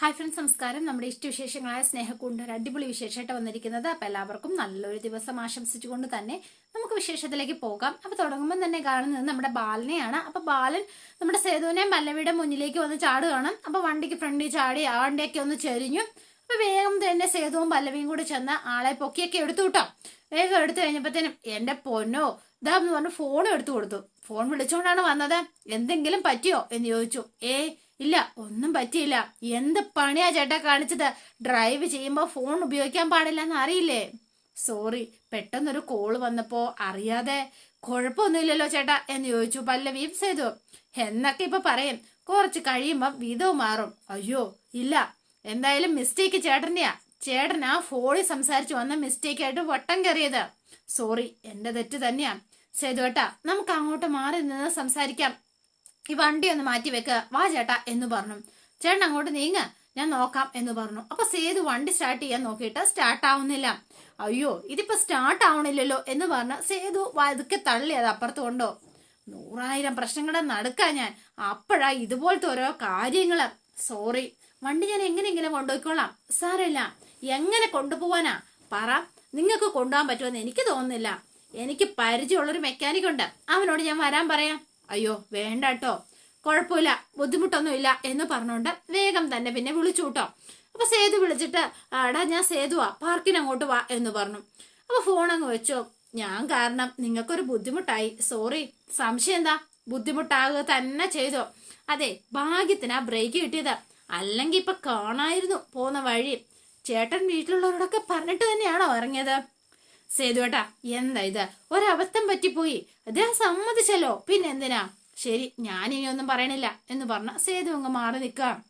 Hi friends നമസ്കാരം. നമ്മുടെ ഇഷ്ടവിശേഷങ്ങളായ സ്നേഹക്കൊണ്ട് ഒരു അടിപൊളി വിശേഷമായിട്ട് വന്നിരിക്കുന്നത് അപ്പൊ എല്ലാവർക്കും നല്ലൊരു ദിവസം ആശംസിച്ചുകൊണ്ട് തന്നെ നമുക്ക് വിശേഷത്തിലേക്ക് പോകാം. അപ്പൊ തുടങ്ങുമ്പോൾ തന്നെ കാണുന്നത് നമ്മുടെ ബാലനെയാണ്. അപ്പൊ ബാലൻ നമ്മുടെ സേതുവിനെ പല്ലവിയുടെ മുന്നിലേക്ക് വന്ന് ചാടുകയാണ്. അപ്പൊ വണ്ടിക്ക് ഫ്രണ്ടിൽ ചാടി ആ വണ്ടിയൊക്കെ ഒന്ന് ചെരിഞ്ഞു. അപ്പൊ വേഗം തന്നെ സേതുവും പല്ലവിയും കൂടി ചെന്ന് ആളെ പൊക്കിയൊക്കെ എടുത്തു കിട്ടാം. വേഗം എടുത്തു കഴിഞ്ഞപ്പോഴത്തേനും എന്റെ പൊന്നോ ഇതാ പറഞ്ഞു പറഞ്ഞ് ഫോൺ എടുത്തു കൊടുത്തു. ഫോൺ വിളിച്ചുകൊണ്ടാണ് വന്നത്. എന്തെങ്കിലും പറ്റിയോ? എന്ന് ചോദിച്ചു. ഏ ഇല്ല ഒന്നും പറ്റിയില്ല. എന്ത് പണിയാ ചേട്ടാ കാണിച്ചത്? ഡ്രൈവ് ചെയ്യുമ്പോ ഫോൺ ഉപയോഗിക്കാൻ പാടില്ല എന്ന് അറിയില്ലേ? സോറി പെട്ടെന്നൊരു കോൾ വന്നപ്പോ അറിയാതെ. കുഴപ്പമൊന്നുമില്ലല്ലോ ചേട്ടാ എന്ന് ചോദിച്ചു പല്ലവിയും സേതു. എന്നൊക്കെ ഇപ്പൊ പറയും. കുറച്ച് കഴിയുമ്പോ വിധവ് മാറും. അയ്യോ ഇല്ല. എന്തായാലും മിസ്റ്റേക്ക് ചേട്ടന്റെയാ. ചേട്ടൻ ആ ഫോണിൽ സംസാരിച്ചു വന്ന മിസ്റ്റേക്ക് ആയിട്ട് വട്ടം കയറിയത്. സോറി എന്റെ തെറ്റ് തന്നെയാ. സേതു ഏട്ടാ നമുക്ക് അങ്ങോട്ട് മാറി നിന്ന് സംസാരിക്കാം. ഈ വണ്ടി ഒന്ന് മാറ്റി വെക്ക. വാ ചേട്ടാ എന്ന് പറഞ്ഞു. ചേട്ടൻ അങ്ങോട്ട് നീങ്ങ. ഞാൻ നോക്കാം എന്ന് പറഞ്ഞു. അപ്പൊ സേതു വണ്ടി സ്റ്റാർട്ട് ചെയ്യാൻ നോക്കിയിട്ട് സ്റ്റാർട്ട് ആവുന്നില്ല. അയ്യോ ഇതിപ്പോ സ്റ്റാർട്ട് ആവണില്ലല്ലോ എന്ന് പറഞ്ഞ് സേതു വതുക്കെ തള്ളി അത് അപ്പുറത്ത് കൊണ്ടോ. നൂറായിരം പ്രശ്നങ്ങളെ നടക്കാൻ ഞാൻ. അപ്പോഴാ ഇതുപോലത്തെ ഓരോ കാര്യങ്ങൾ. സോറി വണ്ടി ഞാൻ എങ്ങനെ ഇങ്ങനെ കൊണ്ടുപോയിക്കോളാം? സാരമില്ല. എങ്ങനെ കൊണ്ടുപോവാനാ? പറ. നിങ്ങൾക്ക് കൊണ്ടുപോകാൻ പറ്റുമെന്ന് എനിക്ക് തോന്നുന്നില്ല. എനിക്ക് പരിചയമുള്ളൊരു മെക്കാനിക് ഉണ്ട്. അവനോട് ഞാൻ വരാൻ പറയാം. അയ്യോ വേണ്ട കേട്ടോ കുഴപ്പമില്ല ബുദ്ധിമുട്ടൊന്നുമില്ല എന്ന് പറഞ്ഞുകൊണ്ട് വേഗം തന്നെ പിന്നെ വിളിച്ചു കേട്ടോ. അപ്പൊ സേതു വിളിച്ചിട്ട് ആടാ ഞാൻ സേതുവാ പാർക്കിനങ്ങോട്ട് വാ എന്ന് പറഞ്ഞു. അപ്പൊ ഫോൺ അങ്ങ് വെച്ചോ. ഞാൻ കാരണം നിങ്ങൾക്കൊരു ബുദ്ധിമുട്ടായി. സോറി സംശയം എന്താ? ബുദ്ധിമുട്ടാകുക തന്നെ ചെയ്തോ. അതെ ഭാഗ്യത്തിന് ആ ബ്രേക്ക് കിട്ടിയത്. അല്ലെങ്കിൽ ഇപ്പൊ കാണായിരുന്നു പോന്ന വഴി. ചേട്ടൻ വീട്ടിലുള്ളവരോടൊക്കെ പറഞ്ഞിട്ട് തന്നെയാണോ ഇറങ്ങിയത്? സേതുവേട്ടാ എന്താ ഇത്? ഒരബദ്ധം പറ്റിപ്പോയി. അദ്ദേഹം സമ്മതിച്ചല്ലോ. പിന്നെ എന്തിനാ ശരി ഞാൻ ഇനി ഒന്നും പറയണില്ല എന്ന് പറഞ്ഞ സേതു അങ്ങ് മാറി നിൽക്കുക.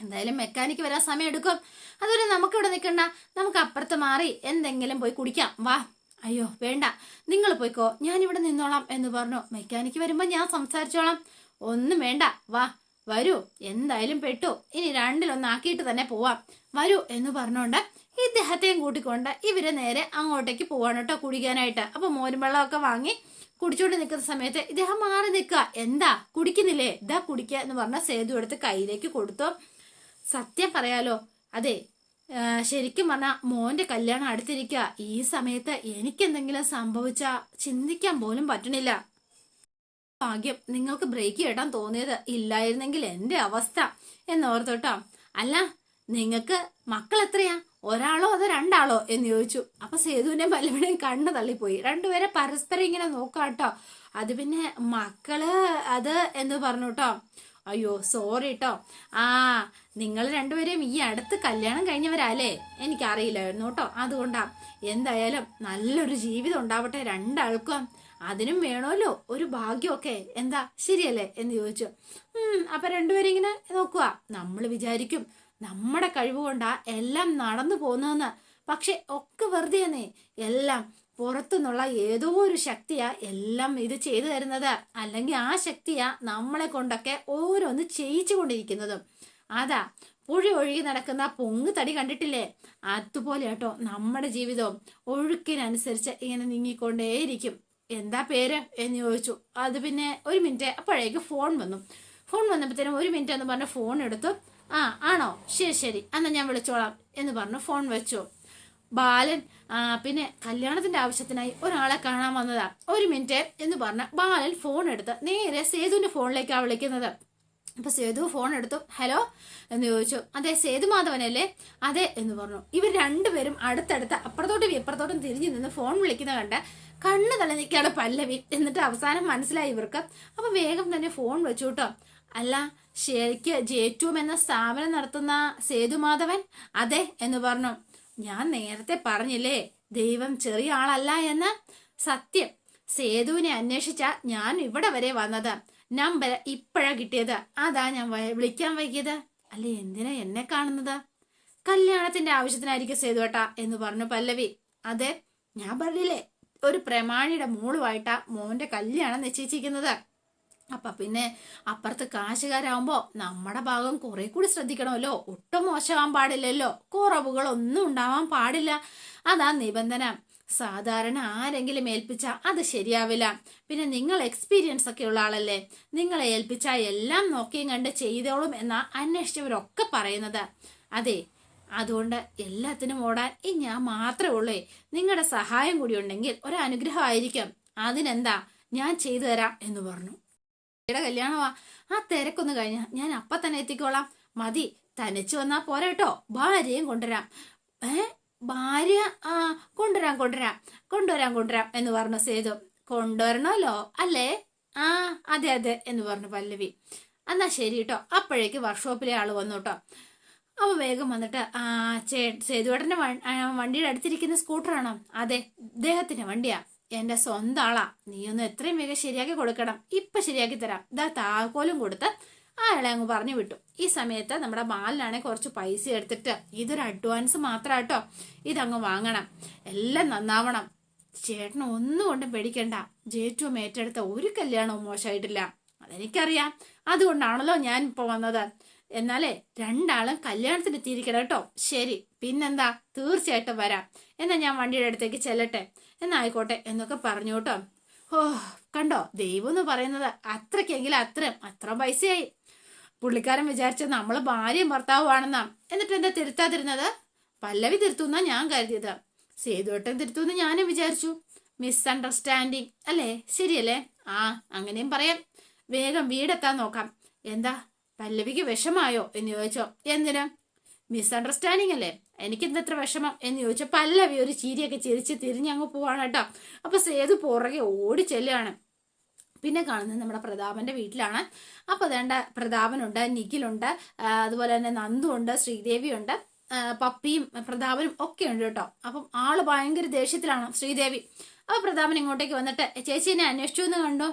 എന്തായാലും മെക്കാനിക്ക് വരാൻ സമയം എടുക്കും. അതുവരെ നമുക്കിവിടെ നിൽക്കണ്ട. നമുക്ക് അപ്പുറത്ത് മാറി എന്തെങ്കിലും പോയി കുടിക്കാം. വാ. അയ്യോ വേണ്ട. നിങ്ങൾ പോയിക്കോ. ഞാൻ ഇവിടെ നിന്നോളാം എന്ന് പറഞ്ഞു. മെക്കാനിക്ക് വരുമ്പോ ഞാൻ സംസാരിച്ചോളാം. ഒന്നും വേണ്ട. വാ. വരൂ. എന്തായാലും പെട്ടു. ഇനി രണ്ടിലൊന്നാക്കിയിട്ട് തന്നെ പോവാം. വരൂ എന്ന് പറഞ്ഞോണ്ട് ഇദ്ദേഹത്തെയും കൂട്ടിക്കൊണ്ട് ഇവർ നേരെ അങ്ങോട്ടേക്ക് പോവാണ് കേട്ടോ കുടിക്കാനായിട്ട്. അപ്പൊ മോരും വെള്ളമൊക്കെ വാങ്ങി കുടിച്ചോണ്ട് നിൽക്കുന്ന സമയത്ത് ഇദ്ദേഹം മാറി നിൽക്കുക. എന്താ? കുടിക്കുന്നില്ലേ? ഇതാ കുടിക്കുക എന്ന് പറഞ്ഞ സേതു എടുത്ത് കയ്യിലേക്ക് കൊടുത്തു. സത്യം പറയാലോ. അതെ ശരിക്കും പറഞ്ഞാൽ മോന്റെ കല്യാണം അടുത്തിരിക്കുക. ഈ സമയത്ത് എനിക്കെന്തെങ്കിലും സംഭവിച്ച ചിന്തിക്കാൻ പോലും പറ്റണില്ല. ഭാഗ്യം നിങ്ങൾക്ക് ബ്രേക്ക് കേട്ടാൻ തോന്നിയത് ഇല്ലായിരുന്നെങ്കിൽ എന്റെ അവസ്ഥ എന്നോർത്തോട്ടോ അല്ല നിങ്ങൾക്ക് മക്കൾ എത്രയാ ഒരാളോ അതോ രണ്ടാളോ എന്ന് ചോദിച്ചു. അപ്പൊ സേതുവിനെ പല്ലവിനെയും കണ്ണു തള്ളിപ്പോയി. രണ്ടുപേരെ പരസ്പരം ഇങ്ങനെ നോക്കാട്ടോ. അത് പിന്നെ മക്കൾ അത് എന്ന് പറഞ്ഞു കേട്ടോ അയ്യോ സോറി കേട്ടോ ആ നിങ്ങൾ രണ്ടുപേരെയും ഈ അടുത്ത് കല്യാണം കഴിഞ്ഞവരല്ലേ? എനിക്കറിയില്ലായിരുന്നു കേട്ടോ അതുകൊണ്ടാ. എന്തായാലും നല്ലൊരു ജീവിതം ഉണ്ടാവട്ടെ രണ്ടാൾക്കും. അതിനും വേണമല്ലോ ഒരു ഭാഗ്യമൊക്കെ. എന്താ? ശരിയല്ലേ? എന്ന് ചോദിച്ചു. അപ്പൊ രണ്ടുപേരും ഇങ്ങനെ നോക്കുക നമ്മൾ വിചാരിക്കും നമ്മുടെ കഴിവ് കൊണ്ടാ എല്ലാം നടന്നു പോകുന്നതെന്ന്. പക്ഷെ ഒക്കെ വെറുതെയാന്നേ. എല്ലാം പുറത്തുനിന്നുള്ള ഏതോ ഒരു ശക്തിയാ എല്ലാം ഇത് ചെയ്തു തരുന്നത്. അല്ലെങ്കിൽ ആ ശക്തിയാ നമ്മളെ കൊണ്ടൊക്കെ ഓരോന്ന് ചെയ്യിച്ചു കൊണ്ടിരിക്കുന്നതും. അതാ പുഴ ഒഴുകി നടക്കുന്ന പൊങ്ങ് തടി കണ്ടിട്ടില്ലേ? അതുപോലെ കേട്ടോ നമ്മുടെ ജീവിതവും. ഒഴുക്കിനനുസരിച്ച് ഇങ്ങനെ നീങ്ങിക്കൊണ്ടേയിരിക്കും. എന്താ പേര് എന്ന് ചോദിച്ചു. അത് പിന്നെ ഒരു മിനിറ്റ് അപ്പോഴേക്ക് ഫോൺ വന്നു. ഫോൺ വന്നപ്പോഴത്തേനും ഒരു മിനിറ്റ് എന്ന് പറഞ്ഞ ഫോൺ എടുത്തു. ആ ആണോ? ശരി ശരി. എന്നാ ഞാൻ വിളിച്ചോളാം എന്ന് പറഞ്ഞു ഫോൺ വെച്ചു. ബാലൻ പിന്നെ കല്യാണത്തിന്റെ ആവശ്യത്തിനായി ഒരാളെ കാണാൻ വന്നതാ. ഒരു മിനിറ്റ് എന്ന് പറഞ്ഞ ബാലൻ ഫോൺ എടുത്ത് നേരെ സേതുവിന്റെ ഫോണിലേക്കാണ് വിളിക്കുന്നത്. അപ്പൊ സേതു ഫോൺ എടുത്തു. ഹലോ എന്ന് ചോദിച്ചു. അതെ സേതു മാധവനല്ലേ? അതെ എന്ന് പറഞ്ഞു. ഇവർ രണ്ടുപേരും അടുത്തടുത്ത് അപ്പുറത്തോട്ടും ഇപ്പുറത്തോട്ടും തിരിഞ്ഞു നിന്ന് ഫോൺ വിളിക്കുന്ന കണ്ട് കണ്ണ് തള്ളി പല്ലവി. എന്നിട്ട് അവസാനം മനസ്സിലായി ഇവർക്ക്. അപ്പൊ വേഗം തന്നെ ഫോൺ വെച്ചു കേട്ടോ. അല്ല ശരിക്ക് ജേറ്റും എന്ന സ്ഥാപനം നടത്തുന്ന സേതുമാധവൻ? അതെ എന്ന് പറഞ്ഞു. ഞാൻ നേരത്തെ പറഞ്ഞില്ലേ ദൈവം ചെറിയ ആളല്ല എന്ന്? സത്യം. സേതുവിനെ അന്വേഷിച്ച ഞാൻ ഇവിടെ വരെ വന്നത്. നമ്പർ ഇപ്പോഴാ കിട്ടിയത്. അതാ ഞാൻ വിളിക്കാൻ വൈകിയത്. അല്ല എന്തിനാ എന്നെ കാണുന്നത്? കല്യാണത്തിന്റെ ആവശ്യത്തിനായിരിക്കും സേതുവേട്ടാ എന്ന് പറഞ്ഞു പല്ലവി. അതെ ഞാൻ പറഞ്ഞില്ലേ ഒരു പ്രമാണിയുടെ മോളുമായിട്ടാ മോന്റെ കല്യാണം നിശ്ചയിച്ചിരിക്കുന്നത്. അപ്പൊ പിന്നെ അപ്പുറത്ത് കാശുകാരാകുമ്പോ നമ്മുടെ ഭാഗം കുറെ കൂടി ശ്രദ്ധിക്കണമല്ലോ. ഒട്ടും മോശമാവാൻ പാടില്ലല്ലോ. കുറവുകളൊന്നും ഉണ്ടാവാൻ പാടില്ല. അതാ നിബന്ധന. സാധാരണ ആരെങ്കിലും ഏൽപ്പിച്ചാ അത് ശരിയാവില്ല. പിന്നെ നിങ്ങൾ എക്സ്പീരിയൻസ് ഒക്കെ ഉള്ള ആളല്ലേ. നിങ്ങളെ ഏൽപ്പിച്ചാൽ എല്ലാം നോക്കിയും കണ്ട് ചെയ്തോളും എന്നാ അന്വേഷിച്ചവരൊക്കെ പറയുന്നത്. അതെ അതുകൊണ്ട് എല്ലാത്തിനും ഓടാൻ ഈ ഞാൻ മാത്രമേ ഉള്ളേ. നിങ്ങളുടെ സഹായം കൂടി ഉണ്ടെങ്കിൽ ഒരു അനുഗ്രഹമായിരിക്കും അതിനെന്താ? ഞാൻ ചെയ്തു തരാം എന്ന് പറഞ്ഞു. ഇവിടെ കല്യാണമാ ആ തിരക്കൊന്ന് കഴിഞ്ഞ. ഞാൻ അപ്പ തന്നെ എത്തിക്കോളാം. മതി. തനിച്ച് വന്നാ പോരാ കേട്ടോ. ഭാര്യയും കൊണ്ടുവരാം. ഏ? ഭാര്യ ആ കൊണ്ടുവരാം കൊണ്ടുവരാം. കൊണ്ടുവരാം കൊണ്ടുവരാം എന്ന് പറഞ്ഞു സേതു. കൊണ്ടുവരണമല്ലോ? അല്ലേ? ആ അതെ അതെ എന്ന് പറഞ്ഞു പല്ലവി. എന്നാ ശരി കേട്ടോ. അപ്പോഴേക്ക് വർക്ക്ഷോപ്പിലെ ആൾ വന്നു കേട്ടോ. അവ വേഗം വന്നിട്ട് ആ ചേ സേതുവേട്ടന്റെ വ- വണ്ടിയുടെ അടുത്തിരിക്കുന്ന സ്കൂട്ടറാണോ? അതെ ഇദ്ദേഹത്തിന്റെ വണ്ടിയാ. എന്റെ സ്വന്തം ആളാ. നീ ഒന്ന് എത്രയും വേഗം ശരിയാക്കി കൊടുക്കണം. ഇപ്പൊ ശരിയാക്കി തരാം. ഇതാ താക്കോലും കൊടുത്ത് അയാളെ അങ്ങ് പറഞ്ഞു വിട്ടു. ഈ സമയത്ത് നമ്മുടെ ബാലിനാണെങ്കിൽ കുറച്ച് പൈസ എടുത്തിട്ട് ഇതൊരു അഡ്വാൻസ് മാത്രാട്ടോ. ഇതങ്ങ് വാങ്ങണം. എല്ലാം നന്നാവണം. ചേട്ടൻ ഒന്നും കൊണ്ടും പേടിക്കണ്ട. ജേറ്റുവും ഏറ്റെടുത്ത ഒരു കല്യാണവും മോശമായിട്ടില്ല. അതെനിക്കറിയാം. അതുകൊണ്ടാണല്ലോ ഞാൻ ഇപ്പൊ വന്നത്. എന്നാലേ രണ്ടാളും കല്യാണത്തിന് എത്തിയിരിക്കണം കേട്ടോ. ശരി. പിന്നെന്താ? തീർച്ചയായിട്ടും വരാം. എന്നാ ഞാൻ വണ്ടിയുടെ അടുത്തേക്ക് ചെല്ലട്ടെ. എന്നായിക്കോട്ടെ എന്നൊക്കെ പറഞ്ഞു കേട്ടോ ഓ കണ്ടോ? ദൈവം എന്ന് പറയുന്നത് അത്രയ്ക്കെങ്കിലും അത്രയും അത്ര പൈസയായി. പുള്ളിക്കാരൻ വിചാരിച്ച നമ്മൾ ഭാര്യയും ഭർത്താവുമാണെന്നാ എന്നിട്ട് എന്താ തിരുത്താതിരുന്നത്? പല്ലവി തിരുത്തുന്ന ഞാൻ കരുതിയത്. സേതുവട്ടം തിരുത്തുമെന്ന് ഞാനും വിചാരിച്ചു. മിസ്അണ്ടർസ്റ്റാൻഡിങ് അല്ലേ? ശരിയല്ലേ? ആ അങ്ങനെയും പറയാം. വേഗം വീടെത്താൻ നോക്കാം. എന്താ? പല്ലവിക്ക് വിഷമായോ? എന്ന് ചോദിച്ചോ. എന്തിനാ? മിസ്അണ്ടർസ്റ്റാൻഡിങ് അല്ലേ? എനിക്ക് ഇന്നത്ര വിഷമം എന്ന് ചോദിച്ചോ പല്ലവി ഒരു ചീരിയൊക്കെ ചിരിച്ച് തിരിഞ്ഞങ്ങ് പോവാണ് കേട്ടോ. അപ്പൊ സേതു പുറകെ ഓടി ചെല്ലുകയാണ്. പിന്നെ കാണുന്നത് നമ്മുടെ പ്രതാപന്റെ വീട്ടിലാണ്. അപ്പൊ അതേണ്ട പ്രതാപനുണ്ട് നിഖിലുണ്ട് അതുപോലെ തന്നെ നന്ദു ഉണ്ട് ശ്രീദേവിയുണ്ട് പപ്പിയും പ്രതാപനും ഒക്കെ ഉണ്ട് കേട്ടോ. അപ്പം ആൾ ഭയങ്കര ദേഷ്യത്തിലാണ് ശ്രീദേവി. അപ്പൊ പ്രതാപൻ ഇങ്ങോട്ടേക്ക് വന്നിട്ട് ചേച്ചി എന്നെ അന്വേഷിച്ചു എന്ന് കണ്ടോ?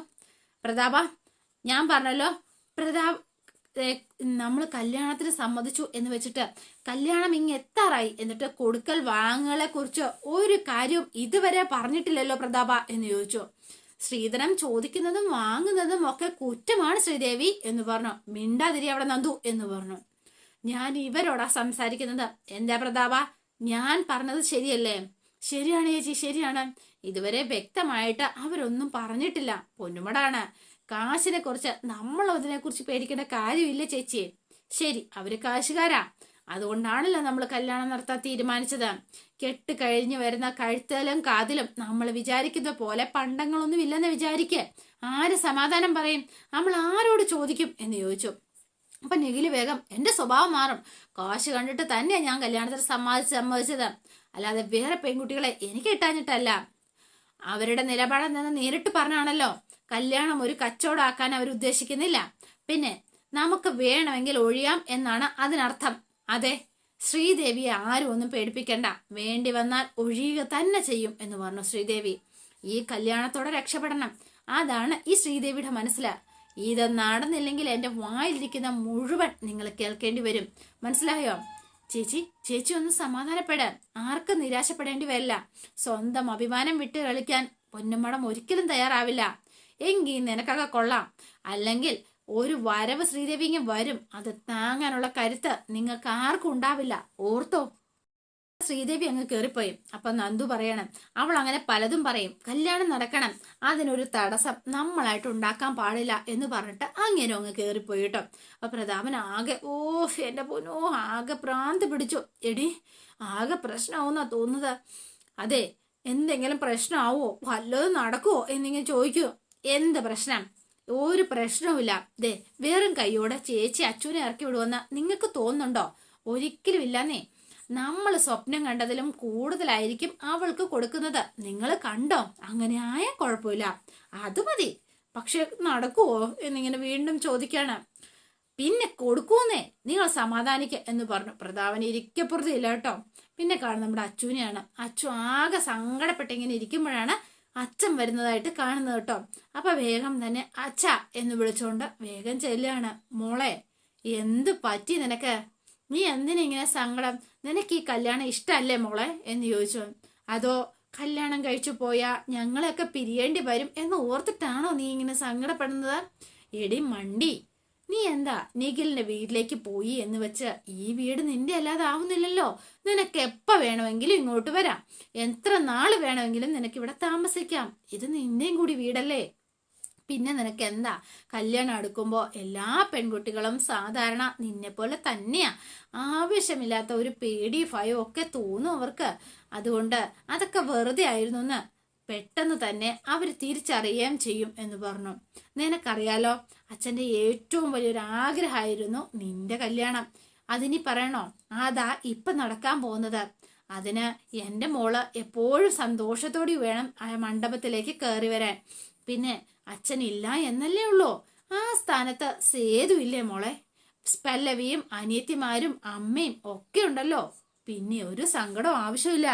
പ്രതാപ ഞാൻ പറഞ്ഞല്ലോ പ്രതാപ് നമ്മൾ കല്യാണത്തിന് സമ്മതിച്ചു എന്ന് വെച്ചിട്ട് കല്യാണം ഇങ്ങ് എത്താറായി എന്നിട്ട് കൊടുക്കൽ വാങ്ങുകളെ കുറിച്ച് ഒരു കാര്യവും ഇതുവരെ പറഞ്ഞിട്ടില്ലല്ലോ പ്രതാപ എന്ന് ചോദിച്ചു. ശ്രീധരം ചോദിക്കുന്നതും വാങ്ങുന്നതും ഒക്കെ കുറ്റമാണ് ശ്രീദേവി എന്ന് പറഞ്ഞു. മിണ്ടാതിരി അവിടെ നന്ദു എന്ന് പറഞ്ഞു. ഞാൻ ഇവരോടാ സംസാരിക്കുന്നത്? എന്താ പ്രതാപ? ഞാൻ പറഞ്ഞത് ശരിയല്ലേ? ശരിയാണ് ചേച്ചി ശരിയാണ്. ഇതുവരെ വ്യക്തമായിട്ട് അവരൊന്നും പറഞ്ഞിട്ടില്ല. പൊന്നുമടാണ്. കാശിനെ കുറിച്ച് നമ്മൾ അതിനെ കുറിച്ച് പേടിക്കേണ്ട കാര്യമില്ല ചേച്ചി. ശരി അവർ കാശുകാരാ. അതുകൊണ്ടാണല്ലോ നമ്മൾ കല്യാണം നടത്താൻ തീരുമാനിച്ചത്. കെട്ട് കഴിഞ്ഞു വരുന്ന കഴുത്തലും കാതിലും നമ്മൾ വിചാരിക്കുന്ന പോലെ പണ്ടങ്ങളൊന്നും ഇല്ലെന്ന് വിചാരിക്ക്. ആര് സമാധാനം പറയും? നമ്മൾ ആരോട് ചോദിക്കും എന്ന് ചോദിച്ചു. അപ്പൊ നിഖിൽ വേഗം എന്റെ സ്വഭാവം മാറും. കാശ് കണ്ടിട്ട് തന്നെയാ ഞാൻ കല്യാണത്തിന് സമ്മതിച്ച് സമ്മതിച്ചത്. അല്ലാതെ വേറെ പെൺകുട്ടികളെ എനിക്ക് കിട്ടാഞ്ഞിട്ടല്ല. അവരുടെ നിലപാടിൽ നിന്ന് നേരിട്ട് പറഞ്ഞാണല്ലോ. കല്യാണം ഒരു കച്ചവടമാക്കാൻ അവർ ഉദ്ദേശിക്കുന്നില്ല. പിന്നെ നമുക്ക് വേണമെങ്കിൽ ഒഴിയാം എന്നാണ് അതിനർത്ഥം. അതെ ശ്രീദേവിയെ ആരും ഒന്നും പേടിപ്പിക്കണ്ട. വേണ്ടി വന്നാൽ ഒഴിയുക തന്നെ ചെയ്യും എന്ന് പറഞ്ഞു ശ്രീദേവി. ഈ കല്യാണത്തോടെ രക്ഷപ്പെടണം. അതാണ് ഈ ശ്രീദേവിയുടെ മനസ്സിൽ. ഇത് നടന്നില്ലെങ്കിൽ എന്റെ വായിലിരിക്കുന്ന മുഴുവൻ നിങ്ങൾ കേൾക്കേണ്ടി വരും. മനസ്സിലായോ? ചേച്ചി ചേച്ചി ഒന്ന് സമാധാനപ്പെടാൻ ആർക്കും നിരാശപ്പെടേണ്ടി വരില്ല. സ്വന്തം അഭിമാനം വിട്ട് കളിക്കാൻ പൊന്നമ്മടം ഒരിക്കലും തയ്യാറാവില്ല. എങ്കിൽ നിനക്കൊക്കെ കൊള്ളാം. അല്ലെങ്കിൽ ഒരു വരവ് ശ്രീദേവിങ്ങും വരും. അത് താങ്ങാനുള്ള കരുത്ത് നിങ്ങൾക്ക് ആർക്കും ഉണ്ടാവില്ല. ഓർത്തോ? ശ്രീദേവി അങ്ങ് കയറിപ്പോയി അപ്പൊ നന്ദു പറയണം അവൾ അങ്ങനെ പലതും പറയും. കല്യാണം നടക്കണം. അതിനൊരു തടസ്സം നമ്മളായിട്ട് ഉണ്ടാക്കാൻ പാടില്ല എന്ന് പറഞ്ഞിട്ട് അങ്ങനെ അങ്ങ് കയറിപ്പോയി കേട്ടോ അപ്പൊ പ്രതാപൻ ആകെ ഓ എന്റെ പൊന്നോ ആകെ പ്രാന്ത് പിടിച്ചു. എടി ആകെ പ്രശ്നമാവുന്നാ തോന്നുന്നത്. അതെ എന്തെങ്കിലും പ്രശ്നമാവോ വല്ലതും നടക്കുവോ എന്നിങ്ങനെ ചോദിക്കൂ. എന്ത് പ്രശ്നം? ഒരു പ്രശ്നവുമില്ല. ദേ വെറും കൈയോടെ ചേച്ചി അച്ഛനെ ഇറക്കി വിടുവെന്ന് നിങ്ങൾക്ക് തോന്നുന്നുണ്ടോ? ഒരിക്കലും ഇല്ലെന്നേ നമ്മൾ സ്വപ്നം കണ്ടതിലും കൂടുതലായിരിക്കും അവൾക്ക് കൊടുക്കുന്നത്. നിങ്ങൾ കണ്ടോ? അങ്ങനെ ആയ കുഴപ്പമില്ല. അത് മതി. പക്ഷെ നടക്കുവോ എന്നിങ്ങനെ വീണ്ടും ചോദിക്കാണ്. പിന്നെ കൊടുക്കൂന്നേ? നിങ്ങൾ സമാധാനിക്ക എന്ന് പറഞ്ഞു. പ്രതാപന് ഇരിക്കപ്പുറത്തില്ല കേട്ടോ. പിന്നെ കാണും നമ്മുടെ അച്ചുവിനെയാണ്. അച്ചു ആകെ സങ്കടപ്പെട്ട് ഇങ്ങനെ ഇരിക്കുമ്പോഴാണ് അച്ഛൻ വരുന്നതായിട്ട് കാണുന്നത് കേട്ടോ. അപ്പൊ വേഗം തന്നെ അച്ഛ എന്ന് വിളിച്ചുകൊണ്ട് വേഗം ചെല്ലുകയാണ്. മോളെ എന്ത് പറ്റി നിനക്ക്? നീ എന്തിനാ ഇങ്ങനെ സങ്കടം? നിനക്ക് ഈ കല്യാണം ഇഷ്ടമല്ലേ മോളെ? എന്ന് ചോദിച്ചു. അതോ കല്യാണം കഴിച്ചു പോയാ ഞങ്ങളെയൊക്കെ പിരിയേണ്ടി വരും എന്ന് ഓർത്തിട്ടാണോ നീ ഇങ്ങനെ സങ്കടപ്പെടുന്നത്? എടി മണ്ടി നീ എന്താ നിഖിലിന്റെ വീട്ടിലേക്ക് പോയി എന്ന് വെച്ച് ഈ വീട് നിന്റെ അല്ലാതെ ആവുന്നില്ലല്ലോ. നിനക്ക് എപ്പ വേണമെങ്കിലും ഇങ്ങോട്ട് വരാം. എത്ര നാൾ വേണമെങ്കിലും നിനക്ക് ഇവിടെ താമസിക്കാം. ഇത് നിന്റെയും കൂടി വീടല്ലേ? പിന്നെ നിനക്ക് എന്താ കല്യാണം അടുക്കുമ്പോൾ എല്ലാ പെൺകുട്ടികളും സാധാരണ നിന്നെ പോലെ തന്നെയാ. ആവശ്യമില്ലാത്ത ഒരു പേടി ഭയം ഒക്കെ തോന്നും അവർക്ക്. അതുകൊണ്ട് അതൊക്കെ വെറുതെ ആയിരുന്നു എന്ന് പെട്ടെന്ന് തന്നെ അവർ തിരിച്ചറിയുകയും ചെയ്യും എന്ന് പറഞ്ഞു. നിനക്കറിയാലോ അച്ഛന്റെ ഏറ്റവും വലിയൊരു ആഗ്രഹമായിരുന്നു നിന്റെ കല്യാണം. അതിനി പറയണോ? അതാ ഇപ്പൊ നടക്കാൻ പോകുന്നത്. അതിന് എന്റെ മോൾ എപ്പോഴും സന്തോഷത്തോടെ വേണം ആ മണ്ഡപത്തിലേക്ക് കയറി വരാൻ. പിന്നെ അച്ഛനില്ല എന്നല്ലേ ഉള്ളോ? ആ സ്ഥാനത്ത് സേതു ഇല്ലേ മോളെ? പല്ലവിയും അനിയത്തിമാരും അമ്മയും ഒക്കെ ഉണ്ടല്ലോ. പിന്നെ ഒരു സങ്കടം ആവശ്യമില്ല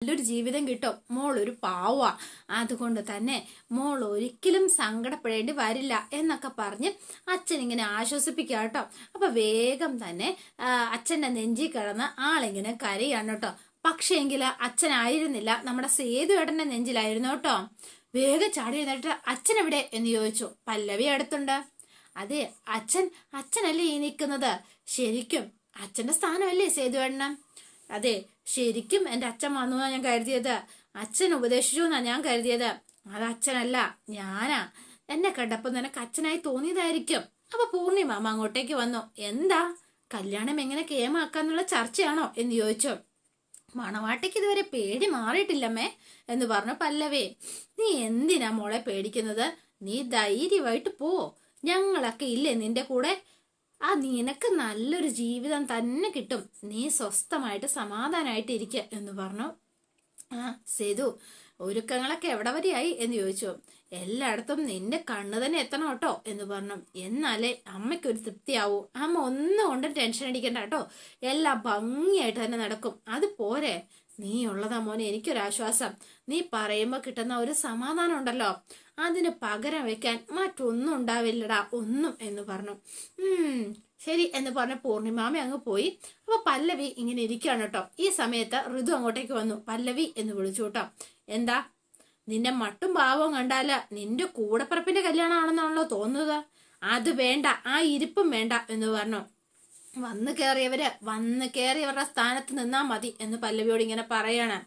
നല്ലൊരു ജീവിതം കിട്ടും. മോൾ ഒരു പാവ അതുകൊണ്ട് തന്നെ മോൾ ഒരിക്കലും സങ്കടപ്പെടേണ്ടി വരില്ല എന്നൊക്കെ പറഞ്ഞ് അച്ഛൻ ഇങ്ങനെ ആശ്വസിപ്പിക്കുക കേട്ടോ. അപ്പൊ വേഗം തന്നെ അച്ഛന്റെ നെഞ്ചി കിടന്ന് ആളിങ്ങനെ കരയാണ് കേട്ടോ. പക്ഷേങ്കിൽ അച്ഛനായിരുന്നില്ല. നമ്മുടെ സേതു ഏട്ടന്റെ നെഞ്ചിലായിരുന്നു കേട്ടോ. വേഗം ചാടി എന്നിട്ട് അച്ഛൻ എവിടെ എന്ന് ചോദിച്ചു. പല്ലവി അടുത്തുണ്ട്. അതെ അച്ഛൻ അച്ഛനല്ലേ ഈ നിൽക്കുന്നത്? ശരിക്കും അച്ഛന്റെ സ്ഥാനമല്ലേ സേതു ഏട്ടന് അതെ ശരിക്കും എന്റെ അച്ഛൻ വന്നു ഞാൻ കരുതിയത്. അച്ഛൻ ഉപദേശിച്ചു എന്നാ ഞാൻ കരുതിയത്. അത് അച്ഛനല്ല ഞാനാ. എന്നെ കണ്ടപ്പോൾ നിനക്ക് അച്ഛനായി തോന്നിയതായിരിക്കും. അപ്പൊ പൂർണിമ അമ്മ അങ്ങോട്ടേക്ക് വന്നു. എന്താ? കല്യാണം എങ്ങനെ കേമാക്കാന്നുള്ള ചർച്ചയാണോ എന്ന് ചോദിച്ചു. മണവാട്ടിക്ക് ഇതുവരെ പേടി മാറിയിട്ടില്ലമ്മേ എന്ന് പറഞ്ഞു പല്ലവേ. നീ എന്തിനാ മോളെ പേടിക്കുന്നത്? നീ ധൈര്യമായിട്ട് പോ. ഞങ്ങളൊക്കെ ഇല്ലേ നിന്റെ കൂടെ? ആ നിനക്ക് നല്ലൊരു ജീവിതം തന്നെ കിട്ടും. നീ സ്വസ്ഥമായിട്ട് സമാധാനമായിട്ട് ഇരിക്കുക എന്ന് പറഞ്ഞു. ആ സേതു ഒരുക്കങ്ങളൊക്കെ എവിടെ വരെയായി? എന്ന് ചോദിച്ചു. എല്ലായിടത്തും നിന്റെ കണ്ണ് തന്നെ എത്തണം കേട്ടോ എന്ന് പറഞ്ഞു. എന്നാലേ അമ്മയ്ക്കൊരു തൃപ്തിയാവൂ. അമ്മ ഒന്നും കൊണ്ടും ടെൻഷൻ അടിക്കണ്ട കേട്ടോ. എല്ലാം ഭംഗിയായിട്ട് തന്നെ നടക്കും. അത് പോരെ? നീ ഉള്ളതാ മോനെ എനിക്കൊരാശ്വാസം നീ പറയുമ്പോ കിട്ടുന്ന ഒരു സമാധാനം ഉണ്ടല്ലോ. അതിന് പകരം വെക്കാൻ മറ്റൊന്നും ഉണ്ടാവില്ലടാ ഒന്നും എന്ന് പറഞ്ഞു. ശരി എന്ന് പറഞ്ഞ പൂർണിമാമ അങ്ങ് പോയി. അപ്പൊ പല്ലവി ഇങ്ങനെ ഇരിക്കുകയാണ് കേട്ടോ. ഈ സമയത്ത് ഋതു അങ്ങോട്ടേക്ക് വന്നു. പല്ലവി എന്ന് വിളിച്ചു കേട്ടോ. എന്താ? നിന്റെ മട്ടും ഭാവവും കണ്ടാൽ നിന്റെ കൂടപ്പറപ്പിന്റെ കല്യാണമാണെന്നാണല്ലോ തോന്നുന്നത്. അത് വേണ്ട ആ ഇരിപ്പും വേണ്ട എന്ന് പറഞ്ഞു. വന്നു കയറിയവര് വന്നു കയറിയവരുടെ സ്ഥാനത്ത് നിന്നാ മതി എന്ന് പല്ലവിയോട് ഇങ്ങനെ പറയാണ്.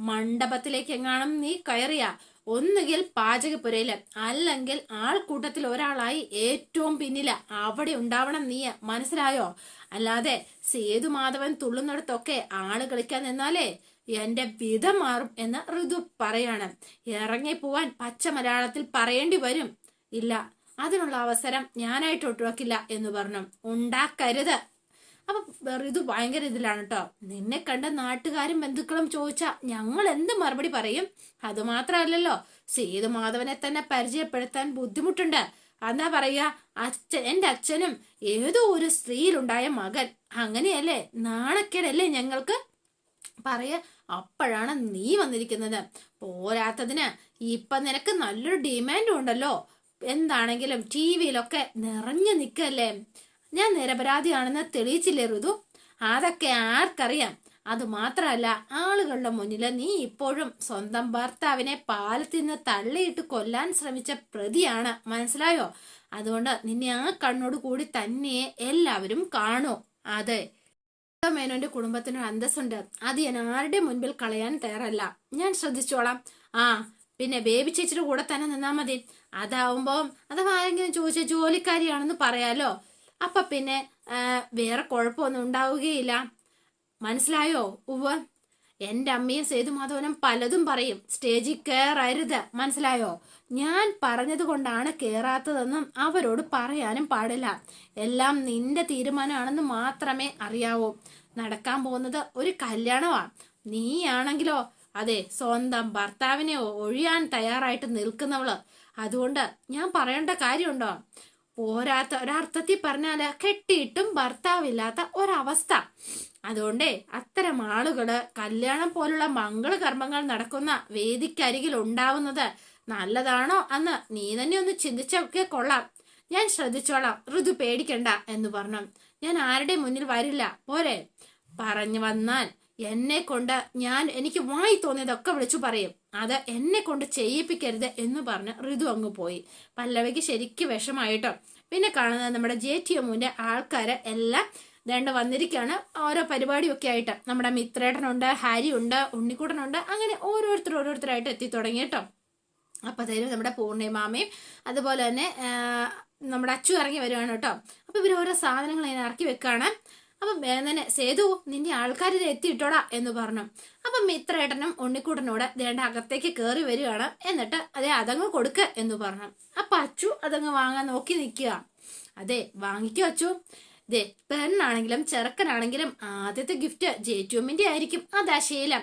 മണ്ഡപത്തിലേക്ക് എങ്ങാനും നീ കയറിയ ഒന്നുകിൽ പാചകപ്പുരയിൽ അല്ലെങ്കിൽ ആൾക്കൂട്ടത്തിൽ ഒരാളായി ഏറ്റവും പിന്നിൽ അവിടെ ഉണ്ടാവണം നീ മനസ്സിലായോ? അല്ലാതെ സേതുമാധവൻ തുള്ളുന്നിടത്തൊക്കെ ആൾ കളിക്കാൻ നിന്നാലേ എന്റെ വിധം മാറും എന്ന് ഋതു പറയാണ്. ഇറങ്ങി പോവാൻ പച്ച മലയാളത്തിൽ പറയേണ്ടി വരും. ഇല്ല അതിനുള്ള അവസരം ഞാനായിട്ട് ഒട്ടുവാക്കില്ല എന്ന് പറഞ്ഞു. ഉണ്ടാക്കരുത്. അപ്പൊ ഋതു ഭയങ്കര ഇതിലാണ് കേട്ടോ നിന്നെ കണ്ട നാട്ടുകാരും ബന്ധുക്കളും ചോദിച്ചാ ഞങ്ങൾ എന്ത് മറുപടി പറയും? അത് മാത്രമല്ലല്ലോ. സേതുമാധവനെ തന്നെ പരിചയപ്പെടുത്താൻ ബുദ്ധിമുട്ടുണ്ട്. എന്താ പറയാ അച്ഛൻ എന്റെ അച്ഛനും ഏതോ ഒരു സ്ത്രീയിലുണ്ടായ മകൻ. അങ്ങനെയല്ലേ? നാണക്കേടല്ലേ ഞങ്ങൾക്ക്? പറയ. അപ്പോഴാണ് നീ വന്നിരിക്കുന്നത്. പോരാത്തതിന് ഇപ്പൊ നിനക്ക് നല്ലൊരു ഡിമാൻഡും ഉണ്ടല്ലോ. എന്താണെങ്കിലും ടി വിയിലൊക്കെ നിറഞ്ഞു നിൽക്കല്ലേ? ഞാൻ നിരപരാധിയാണെന്ന് തെളിയിച്ചില്ലേ ഋതു? അതൊക്കെ ആർക്കറിയാം. അത് മാത്രമല്ല ആളുകളുടെ മുന്നിൽ നീ ഇപ്പോഴും സ്വന്തം ഭർത്താവിനെ പാലത്തിൽ നിന്ന് തള്ളിയിട്ട് കൊല്ലാൻ ശ്രമിച്ച പ്രതിയാണ്. മനസ്സിലായോ? അതുകൊണ്ട് നിന്നെ ആ കണ്ണോട് കൂടി തന്നെ എല്ലാവരും കാണൂ. അതെ. മേനോന്റെ കുടുംബത്തിന് ഒരു അന്തസ്സുണ്ട്. അത് ഞാൻ ആരുടെ മുൻപിൽ കളയാൻ തയ്യാറല്ല. ഞാൻ ശ്രദ്ധിച്ചോളാം. ആ പിന്നെ ബേബി ചേച്ചിയുടെ കൂടെ തന്നെ നിന്നാ മതി. അതാവുമ്പോ അഥവാ ആരെങ്കിലും ചോദിച്ച ജോലിക്കാരിയാണെന്ന് പറയാലോ. അപ്പൊ പിന്നെ വേറെ കുഴപ്പമൊന്നും ഉണ്ടാവുകയില്ല. മനസ്സിലായോ? ഉവ്വ്. എന്റെ അമ്മയും സേതുമാധവനും പലതും പറയും. സ്റ്റേജിൽ കയറരുത് മനസ്സിലായോ? ഞാൻ പറഞ്ഞത് കൊണ്ടാണ് കയറാത്തതെന്നും അവരോട് പറയാനും പാടില്ല. എല്ലാം നിന്റെ തീരുമാനമാണെന്ന് മാത്രമേ അറിയാവൂ. നടക്കാൻ പോകുന്നത് ഒരു കല്യാണമാണ് നീയാണെങ്കിലോ? അതെ സ്വന്തം ഭർത്താവിനെ ഒഴിയാൻ തയ്യാറായിട്ട് നിൽക്കുന്നവൾ. അതുകൊണ്ട് ഞാൻ പറയേണ്ട കാര്യമുണ്ടോ? പോരാത്ത ഒരർത്ഥത്തിൽ പറഞ്ഞാൽ കെട്ടിയിട്ടും ഭർത്താവില്ലാത്ത ഒരവസ്ഥ. അതുകൊണ്ട് അത്തരം ആളുകൾ കല്യാണം പോലുള്ള മംഗളകർമ്മങ്ങൾ നടക്കുന്ന വേദിക്കരികിൽ ഉണ്ടാവുന്നത് നല്ലതാണോ അന്ന് നീ തന്നെ ഒന്ന് ചിന്തിച്ചൊക്കെ കൊള്ളാം. ഞാൻ ശ്രദ്ധിച്ചോളാം. ഋതു പേടിക്കണ്ട എന്ന് പറഞ്ഞു. ഞാൻ ആരുടെ മുന്നിൽ വരില്ല. പോരെ. പറഞ്ഞു വന്നാൽ എന്നെ കൊണ്ട് ഞാൻ എനിക്ക് വായി തോന്നിയതൊക്കെ വിളിച്ചു പറയും. അത് എന്നെ കൊണ്ട് ചെയ്യിപ്പിക്കരുത് എന്ന് പറഞ്ഞ് ഋതു അങ്ങ് പോയി. പല്ലവിക്ക് ശരിക്ക് വിഷമായിട്ടോ. പിന്നെ കാണുന്നത് നമ്മുടെ ജെ ടി എമ്മുവിന്റെ ആൾക്കാരെ എല്ലാം വേണ്ട വന്നിരിക്കുകയാണ് ഓരോ പരിപാടിയൊക്കെ ആയിട്ട്. നമ്മുടെ മിത്രേട്ടനുണ്ട് ഹാരി ഉണ്ട് ഉണ്ണിക്കുട്ടനുണ്ട്. അങ്ങനെ ഓരോരുത്തർ ഓരോരുത്തരായിട്ട് എത്തി തുടങ്ങി കേട്ടോ. തരും നമ്മുടെ പൂർണിമാമയും അതുപോലെ തന്നെ നമ്മുടെ അച്ചു ഇറങ്ങി വരുവാണ് കേട്ടോ. അപ്പൊ ഇവർ ഓരോ സാധനങ്ങൾ ഇങ്ങനെ ഇറക്കി വെക്കാണ്. അപ്പൊ തന്നെ സേതു നിന്റെ ആൾക്കാർ എത്തിയിട്ടോടാ എന്ന് പറഞ്ഞു. അപ്പൊ മിത്രേട്ടനും ഉണ്ണിക്കൂട്ടനോട് ദേണ്ട അകത്തേക്ക് കയറി വരികയാണ്. എന്നിട്ട് അതെ അതങ്ങ് കൊടുക്ക എന്ന് പറഞ്ഞു. അപ്പൊ അച്ചു അതങ്ങ് വാങ്ങാൻ നോക്കി നിൽക്കുക. അതെ വാങ്ങിക്കോ അച്ചു. ദേ പെണ്ണാണെങ്കിലും ചെറുക്കനാണെങ്കിലും ആദ്യത്തെ ഗിഫ്റ്റ് ജേറ്റുമ്മിന്റെ ആയിരിക്കും. അതാ ശീലം.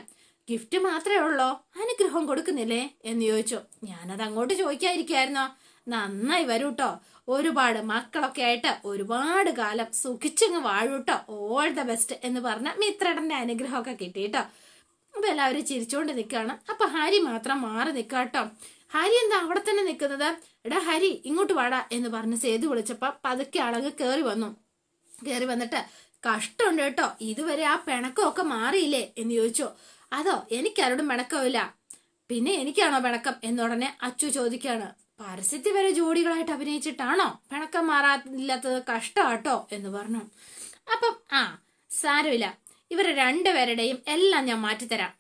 ഗിഫ്റ്റ് മാത്രമേ ഉള്ളോ? അനുഗ്രഹം കൊടുക്കുന്നില്ലേ? എന്ന് ചോദിച്ചു. ഞാനത് അങ്ങോട്ട് ചോദിക്കാതിരിക്കായിരുന്നോ? നന്നായി വരൂ കേട്ടോ ഒരുപാട് മക്കളൊക്കെ ആയിട്ട് ഒരുപാട് കാലം സുഖിച്ചങ്ങ് വാഴൂട്ടോ. ഓൾ ദ ബെസ്റ്റ് എന്ന് പറഞ്ഞ മിത്രടന്റെ അനുഗ്രഹമൊക്കെ കിട്ടിട്ടോ അപ്പൊ എല്ലാവരും ചിരിച്ചുകൊണ്ട് നിൽക്കുകയാണ് അപ്പൊ ഹരി മാത്രം മാറി നിൽക്കാട്ടോ ഹരി എന്താ അവിടെ തന്നെ നിൽക്കുന്നത്? എടാ ഹരി ഇങ്ങോട്ട് വാടാ എന്ന് പറഞ്ഞ് സേതു വിളിച്ചപ്പോ പതുക്കെ അളക് കയറി വന്നു. കയറി വന്നിട്ട് കഷ്ടമുണ്ട് കേട്ടോ. ഇതുവരെ ആ പിണക്കമൊക്കെ മാറിയില്ലേ? എന്ന് ചോദിച്ചു. അതോ എനിക്കാരോടും പിണക്കമില്ല. പിന്നെ എനിക്കാണോ പിണക്കം? എന്നുടനെ അച്ചു ചോദിക്കാണ്. പരസ്യത്തിൽ വരെ ജോഡികളായിട്ട് അഭിനയിച്ചിട്ടാണോ? പിണക്കം മാറാത്തില്ലാത്തത് കഷ്ടമാട്ടോ എന്ന് പറഞ്ഞു. അപ്പം ആ സാരമില്ല. ഇവരെ രണ്ടുപേരുടെയും എല്ലാം ഞാൻ മാറ്റിത്തരാം.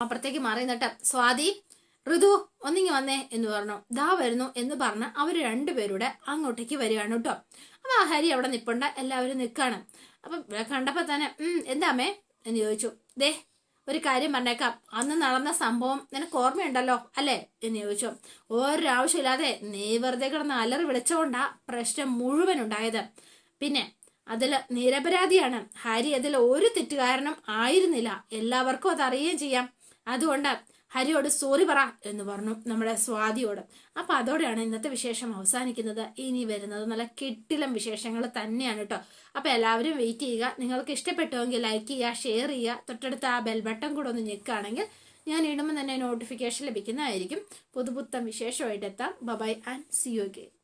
അപ്പുറത്തേക്ക് മാറി നിന്നിട്ട് സ്വാതി ഋതു ഒന്നിങ്ങി വന്നേ എന്ന് പറഞ്ഞു. ദാ വരുന്നു എന്ന് പറഞ്ഞ് അവർ രണ്ടുപേരുടെ അങ്ങോട്ടേക്ക് വരികയാണ് കേട്ടോ. അപ്പൊ ആ ഹരി അവിടെ നിപ്പുണ്ട് എല്ലാവരും നിൽക്കാണ് അപ്പൊ കണ്ടപ്പോ തന്നെ ഉം എന്താമേ എന്ന് ചോദിച്ചു. ദേ ഒരു കാര്യം പറഞ്ഞേക്കാം. അന്ന് നടന്ന സംഭവം നിനക്ക് ഓർമ്മയുണ്ടല്ലോ? അല്ലേ? എന്ന് ചോദിച്ചു. ഒരാവശ്യമില്ലാതെ നീ വെറുതെ കിടന്ന് അലറി വിളിച്ചുകൊണ്ടാ പ്രശ്നം മുഴുവൻ ഉണ്ടായത് പിന്നെ അതിൽ നിരപരാധിയാണ്. ഹാരി അതിൽ ഒരു തെറ്റുകാരനും ആയിരുന്നില്ല. എല്ലാവർക്കും അത് അറിയുകയും ചെയ്യാം. അതുകൊണ്ട് ഹരിയോട് സോറി പറ എന്ന് പറഞ്ഞു നമ്മുടെ സ്വാതിയോട്. അപ്പൊ അതോടെയാണ് ഇന്നത്തെ വിശേഷം അവസാനിക്കുന്നത്. ഇനി വരുന്നത് നല്ല കിട്ടിലം വിശേഷങ്ങൾ തന്നെയാണ് കേട്ടോ അപ്പൊ എല്ലാവരും വെയിറ്റ് ചെയ്യുക. നിങ്ങൾക്ക് ഇഷ്ടപ്പെട്ടുവെങ്കിൽ ലൈക്ക് ചെയ്യുക ഷെയർ ചെയ്യുക. തൊട്ടടുത്ത് ആ ബെൽ ബട്ടൺ കൂടെ ഒന്ന് ഞെക്കുകയാണെങ്കിൽ ഞാൻ ഇടുമ്പോൾ തന്നെ നോട്ടിഫിക്കേഷൻ ലഭിക്കുന്നതായിരിക്കും. പുതുപുത്തം വിശേഷമായിട്ട് എത്താം. Bye bye and see you game